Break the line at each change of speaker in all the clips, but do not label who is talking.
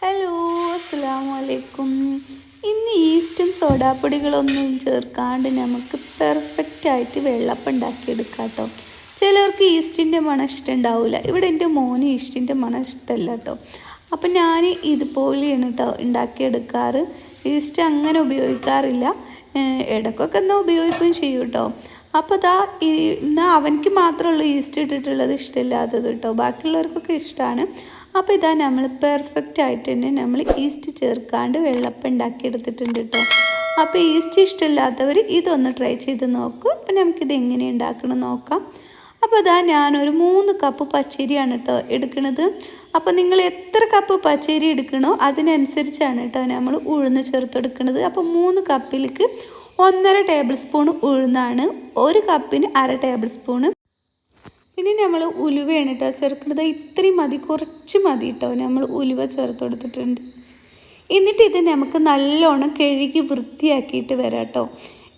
Hello അസ്സാം വലൈക്കും ഇന്ന് ഈസ്റ്റും സോഡാപ്പൊടികളൊന്നും ചേർക്കാണ്ട് നമുക്ക് പെർഫെക്റ്റ് ആയിട്ട് വെള്ളപ്പം ഉണ്ടാക്കിയെടുക്കാം കേട്ടോ ചിലർക്ക് ഈസ്റ്റിന്റെ മണം ഇഷ്ടമുണ്ടാവില്ല ഇവിടെ എന്റെ മോന് ഈസ്റ്റിന്റെ മണം ഇഷ്ടമല്ല കേട്ടോ അപ്പം ഞാൻ ഇതുപോലെയാണ് കേട്ടോ ഉണ്ടാക്കിയെടുക്കാറ്. ഈസ്റ്റ് അങ്ങനെ ഉപയോഗിക്കാറില്ല. ഇടക്കൊക്കെ എന്നാൽ ഉപയോഗിക്കുകയും ചെയ്യും കേട്ടോ അപ്പോൾ ദാ എന്നാൽ അവനിക്ക് മാത്രമുള്ളൂ ഈസ്റ്റ് ഇട്ടിട്ടുള്ളത് ഇഷ്ടമില്ലാത്തത് കേട്ടോ ബാക്കിയുള്ളവർക്കൊക്കെ ഇഷ്ടമാണ് അപ്പോൾ ഇതാ നമ്മൾ പെർഫെക്റ്റ് ആയിട്ട് തന്നെ നമ്മൾ ഈസ്റ്റ് ചേർക്കാണ്ട് വെള്ളപ്പം ഉണ്ടാക്കിയെടുത്തിട്ടുണ്ട് കേട്ടോ അപ്പോൾ ഈസ്റ്റ് ഇഷ്ടമില്ലാത്തവർ ഇതൊന്ന് ട്രൈ ചെയ്ത് നോക്കൂ. അപ്പോൾ നമുക്കിത് എങ്ങനെ ഉണ്ടാക്കണം നോക്കാം. അപ്പോൾ അതാ ഞാനൊരു മൂന്ന് കപ്പ് പച്ചരിയാണ് കേട്ടോ എടുക്കുന്നത് അപ്പോൾ നിങ്ങൾ എത്ര കപ്പ് പച്ചരി എടുക്കണോ അതിനനുസരിച്ചാണ് കേട്ടോ നമ്മൾ ഉഴുന്ന് ചേർത്തെടുക്കുന്നത് അപ്പോൾ മൂന്ന് കപ്പിലേക്ക് ഒന്നര ടേബിൾ സ്പൂൺ ഉഴുന്നാണ് ഒരു കപ്പിന് അര ടേബിൾ സ്പൂണ് പിന്നെ നമ്മൾ ഉലുവയാണ് കേട്ടോ ചേർക്കുന്നത്. ഇത്രയും മതി കുറച്ച് മതി കേട്ടോ നമ്മൾ ഉലുവ ചേർത്ത് കൊടുത്തിട്ടുണ്ട്. എന്നിട്ട് ഇത് നമുക്ക് നല്ലോണം കഴുകി വൃത്തിയാക്കിയിട്ട് വരാം കേട്ടോ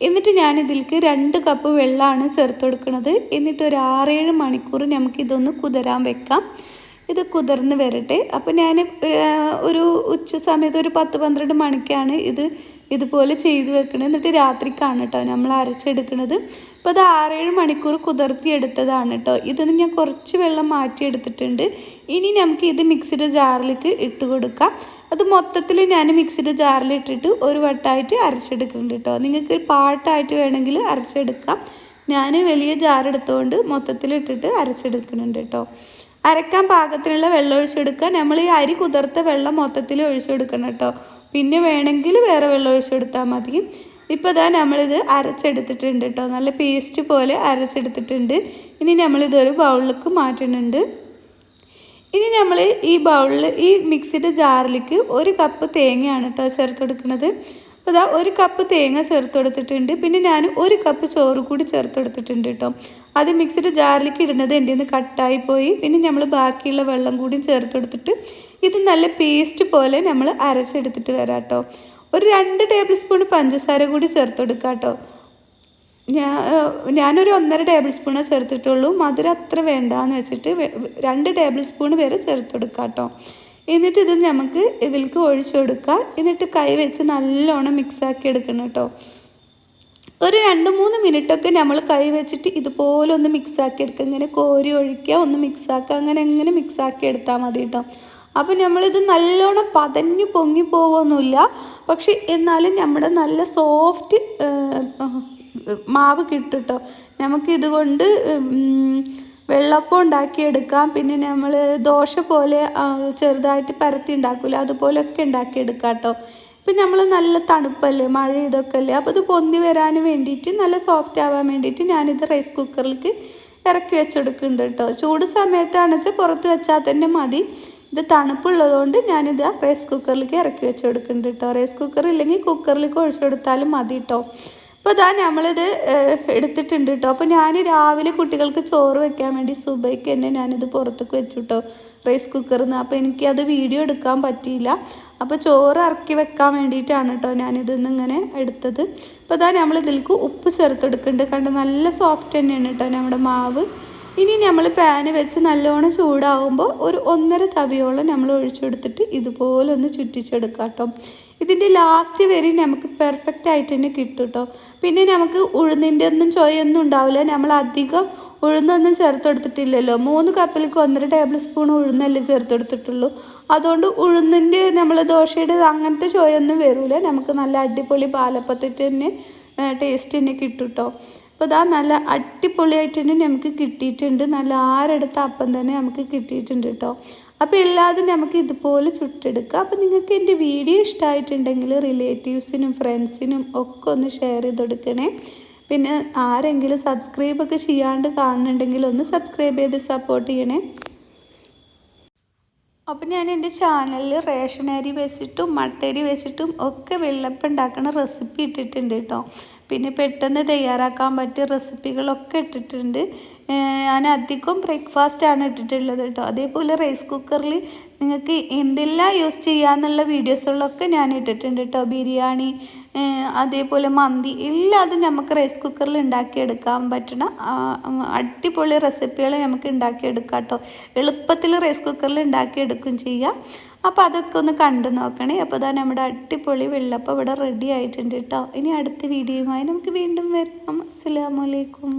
എന്നിട്ട് ഞാൻ ഇതിലേക്ക് രണ്ട് കപ്പ് വെള്ളമാണ് ചേർത്ത് കൊടുക്കുന്നത് എന്നിട്ട് ഒരു ആറേഴ് മണിക്കൂർ നമുക്കിതൊന്ന് കുതിരാൻ വെക്കാം. ഇത് കുതിർന്ന് വരട്ടെ. അപ്പോൾ ഞാൻ ഒരു ഉച്ച സമയത്ത് ഒരു പത്ത് പന്ത്രണ്ട് മണിക്കാണ് ഇത് ഇതുപോലെ ചെയ്ത് വെക്കണത്. എന്നിട്ട് രാത്രിക്കാണ് കേട്ടോ നമ്മൾ അരച്ചെടുക്കുന്നത് അപ്പോൾ അത് ആറേഴ് മണിക്കൂർ കുതിർത്തി എടുത്തതാണ് കേട്ടോ ഇതിന് ഞാൻ കുറച്ച് വെള്ളം മാറ്റിയെടുത്തിട്ടുണ്ട് ഇനി നമുക്ക് ഇത് മിക്സിയുടെ ജാറിലേക്ക് ഇട്ട് കൊടുക്കാം. അത് മൊത്തത്തിൽ ഞാൻ മിക്സിയുടെ ജാറിലിട്ടിട്ട് ഒരു വട്ടമായിട്ട് അരച്ചെടുക്കുന്നുണ്ട് കേട്ടോ നിങ്ങൾക്ക് പാട്ടായിട്ട് വേണമെങ്കിൽ അരച്ചെടുക്കാം. ഞാൻ വലിയ ജാർ എടുത്തുകൊണ്ട് മൊത്തത്തിൽ ഇട്ടിട്ട് അരച്ചെടുക്കുന്നുണ്ട് കേട്ടോ അരക്കാൻ പാകത്തിനുള്ള വെള്ളം ഒഴിച്ചെടുക്കുക. നമ്മൾ ഈ അരി കുതിർത്ത വെള്ളം മൊത്തത്തിൽ ഒഴിച്ചെടുക്കണം കേട്ടോ. പിന്നെ വേണമെങ്കിൽ വേറെ വെള്ളം ഒഴിച്ചെടുത്താൽ മതി. ഇപ്പോൾ ഇതാ നമ്മളിത് അരച്ചെടുത്തിട്ടുണ്ട് കേട്ടോ. നല്ല പേസ്റ്റ് പോലെ അരച്ചെടുത്തിട്ടുണ്ട്. ഇനി നമ്മളിതൊരു ബൗളിലേക്ക് മാറ്റുന്നുണ്ട്. ഇനി നമ്മൾ ഈ ബൗളിൽ ഈ മിക്സിയുടെ ജാറിലേക്ക് ഒരു കപ്പ് തേങ്ങയാണ് കേട്ടോ ചേർത്ത് കൊടുക്കുന്നത് അപ്പോൾ ഇതാ ഒരു കപ്പ് തേങ്ങ ചേർത്ത് കൊടുത്തിട്ടുണ്ട് പിന്നെ ഞാൻ ഒരു കപ്പ് ചോറ് കൂടി ചേർത്ത് കൊടുത്തിട്ടുണ്ട് കേട്ടോ. അത് മിക്സിയുടെ ജാറിലേക്ക് ഇടുന്നത് എന്റെ നിന്ന് കട്ടായി പോയി. പിന്നെ നമ്മൾ ബാക്കിയുള്ള വെള്ളം കൂടി ചേർത്ത് കൊടുത്തിട്ട് ഇത് നല്ല പേസ്റ്റ് പോലെ നമ്മൾ അരച്ചെടുത്തിട്ട് വരാം കേട്ടോ. ഒരു രണ്ട് ടേബിൾ സ്പൂൺ പഞ്ചസാര കൂടി ചേർത്ത് കൊടുക്കാം കേട്ടോ ഞാൻ ഞാനൊരു ഒന്നര ടേബിൾ സ്പൂണേ ചേർത്തിട്ടുള്ളൂ. മധുരം അത്ര വേണ്ടാന്ന് വെച്ചിട്ട് രണ്ട് ടേബിൾ സ്പൂൺ വരെ ചേർത്ത് കൊടുക്കാം കേട്ടോ. എന്നിട്ട് ഇത് നമുക്ക് ഇതിലേക്ക് ഒഴിച്ചു കൊടുക്കുക. എന്നിട്ട് കൈ വെച്ച് നല്ലോണം മിക്സാക്കി എടുക്കണം കേട്ടോ. ഒരു രണ്ട് മൂന്ന് മിനിറ്റൊക്കെ നമ്മൾ കൈ വെച്ചിട്ട് ഇതുപോലെ ഒന്ന് മിക്സാക്കി എടുക്കുക. ഇങ്ങനെ കോരി ഒഴിക്കുക ഒന്ന് മിക്സാക്കുക അങ്ങനെ അങ്ങനെ മിക്സാക്കി എടുത്താൽ മതി കേട്ടോ. അപ്പോൾ നമ്മളിത് നല്ലോണം പതഞ്ഞു പൊങ്ങി പോകുമൊന്നുമില്ല പക്ഷെ എന്നാലും നമ്മുടെ നല്ല സോഫ്റ്റ് മാവ് കിട്ടും കേട്ടോ. നമുക്ക് ഇതുകൊണ്ട് ഉം, വെള്ളപ്പം ഉണ്ടാക്കിയെടുക്കാം. പിന്നെ നമ്മൾ ദോശ പോലെ ചെറുതായിട്ട് പരത്തി ഉണ്ടാക്കില്ല അതുപോലെയൊക്കെ ഉണ്ടാക്കിയെടുക്കാം കേട്ടോ. ഇപ്പം നമ്മൾ നല്ല തണുപ്പല്ലേ മഴ ഇതൊക്കെ അല്ലേ അപ്പോൾ ഇത് പൊന്തി വരാൻ വേണ്ടിയിട്ട് നല്ല സോഫ്റ്റ് ആവാൻ വേണ്ടിയിട്ട് ഞാനിത് റൈസ് കുക്കറിലേക്ക് ഇറക്കി വെച്ചെടുക്കുന്നുണ്ട് കേട്ടോ. ചൂട് സമയത്താണ് വെച്ചാൽ പുറത്ത് വെച്ചാൽ തന്നെ മതി. ഇത് തണുപ്പുള്ളതുകൊണ്ട് ഞാനിത് റൈസ് കുക്കറിലേക്ക് ഇറക്കി വെച്ചെടുക്കുന്നുണ്ട് കേട്ടോ. റൈസ് കുക്കർ ഇല്ലെങ്കിൽ കുക്കറിലേക്ക് ഒഴിച്ചെടുത്താലും മതി കേട്ടോ. അപ്പോൾ ഇതാ നമ്മളിത് എടുത്തിട്ടുണ്ട് കേട്ടോ അപ്പോൾ ഞാൻ രാവിലെ കുട്ടികൾക്ക് ചോറ് വെക്കാൻ വേണ്ടി സുബൈക്ക് തന്നെ ഞാനിത് പുറത്തേക്ക് വെച്ചു കേട്ടോ റൈസ് കുക്കറിൽ നിന്ന് അപ്പോൾ എനിക്കത് വീഡിയോ എടുക്കാൻ പറ്റിയില്ല. അപ്പോൾ ചോറ് ഇറക്കി വെക്കാൻ വേണ്ടിയിട്ടാണ് കേട്ടോ ഞാനിതിൽ നിന്ന് ഇങ്ങനെ എടുത്തത്. അപ്പോൾ ഇതാ നമ്മൾ ഇതിലേക്ക് ഉപ്പ് ചേർത്തെടുക്കുന്നുണ്ട്. കണ്ട്? നല്ല സോഫ്റ്റ് തന്നെയാണ് കേട്ടോ നമ്മുടെ മാവ്. ഇനി നമ്മൾ പാന് വെച്ച് നല്ലോണം ചൂടാവുമ്പോൾ ഒരു ഒന്നര തവിയോളം നമ്മൾ ഒഴിച്ചെടുത്തിട്ട് ഇതുപോലെ ഒന്ന് ചുറ്റിച്ചെടുക്കാം കേട്ടോ. ഇതിന്റെ ലാസ്റ്റ് വരെ നമുക്ക് പെർഫെക്റ്റ് ആയിട്ട് തന്നെ കിട്ടും കേട്ടോ. പിന്നെ നമുക്ക് ഉഴുന്നിന്റെ ഒന്നും ചൊയൊന്നും ഉണ്ടാവില്ല. നമ്മൾ അധികം ഉഴുന്നൊന്നും ചേർത്തെടുത്തിട്ടില്ലല്ലോ. മൂന്ന് കപ്പിലേക്ക് ഒന്നര ടേബിൾ സ്പൂൺ ഉഴുന്നല്ലേ ചേർത്തെടുത്തിട്ടുള്ളൂ. അതുകൊണ്ട് ഉഴുന്നിന്റെ നമ്മൾ ദോശയുടെ അങ്ങനത്തെ ചൊയൊന്നും വരില്ല നമുക്ക് നല്ല അടിപൊളി പാലപ്പത്തിട്ട് തന്നെ ടേസ്റ്റ് തന്നെ കിട്ടും കേട്ടോ. അപ്പോൾ ഇതാ നല്ല അടിപൊളിയായിട്ട് തന്നെ നമുക്ക് കിട്ടിയിട്ടുണ്ട്. നല്ല ആരെടുത്ത അപ്പം തന്നെ നമുക്ക് കിട്ടിയിട്ടുണ്ട് കേട്ടോ അപ്പോൾ എല്ലാതും നമുക്ക് ഇതുപോലെ ചുട്ടെടുക്കുക അപ്പോൾ നിങ്ങൾക്ക് എന്റെ വീഡിയോ ഇഷ്ടമായിട്ടുണ്ടെങ്കിൽ റിലേറ്റീവ്സിനും ഫ്രണ്ട്സിനും ഒക്കെ ഒന്ന് ഷെയർ ചെയ്ത് കൊടുക്കണേ പിന്നെ ആരെങ്കിലും സബ്സ്ക്രൈബൊക്കെ ചെയ്യാണ്ട് കാണുന്നുണ്ടെങ്കിൽ ഒന്ന് സബ്സ്ക്രൈബ് ചെയ്ത് സപ്പോർട്ട് ചെയ്യണേ. അപ്പം ഞാൻ എന്റെ ചാനലിൽ റേഷൻ അരി വെച്ചിട്ടും മട്ടരി വെച്ചിട്ടും ഒക്കെ വെള്ളപ്പം ഉണ്ടാക്കുന്ന റെസിപ്പി ഇട്ടിട്ടുണ്ട് കേട്ടോ പിന്നെ പെട്ടെന്ന് തയ്യാറാക്കാൻ പറ്റിയ റെസിപ്പികളൊക്കെ ഇട്ടിട്ടുണ്ട്. ഞാൻ അധികം ബ്രേക്ക്ഫാസ്റ്റാണ് ഇട്ടിട്ടുള്ളത് കേട്ടോ. അതേപോലെ റൈസ് കുക്കറിൽ നിങ്ങൾക്ക് എന്തെല്ലാം യൂസ് ചെയ്യാന്നുള്ള വീഡിയോസുകളൊക്കെ ഞാൻ ഇട്ടിട്ടുണ്ട് കേട്ടോ. ബിരിയാണി അതേപോലെ മന്തി എല്ലാതും നമുക്ക് റൈസ് കുക്കറിൽ ഉണ്ടാക്കിയെടുക്കാൻ പറ്റണ അടിപൊളി റെസിപ്പികൾ നമുക്ക് ഉണ്ടാക്കിയെടുക്കാം കേട്ടോ. എളുപ്പത്തിൽ റൈസ് കുക്കറിൽ ഉണ്ടാക്കിയെടുക്കുകയും ചെയ്യാം. അപ്പോൾ അതൊക്കെ ഒന്ന് കണ്ടു നോക്കണേ. അപ്പോൾ ഇതാ നമ്മുടെ അടിപൊളി വെള്ളപ്പം ഇവിടെ റെഡി ആയിട്ടുണ്ട് കേട്ടോ. ഇനി അടുത്ത വീഡിയോയുമായി നമുക്ക് വീണ്ടും വരാം. അസ്സലാമലൈക്കും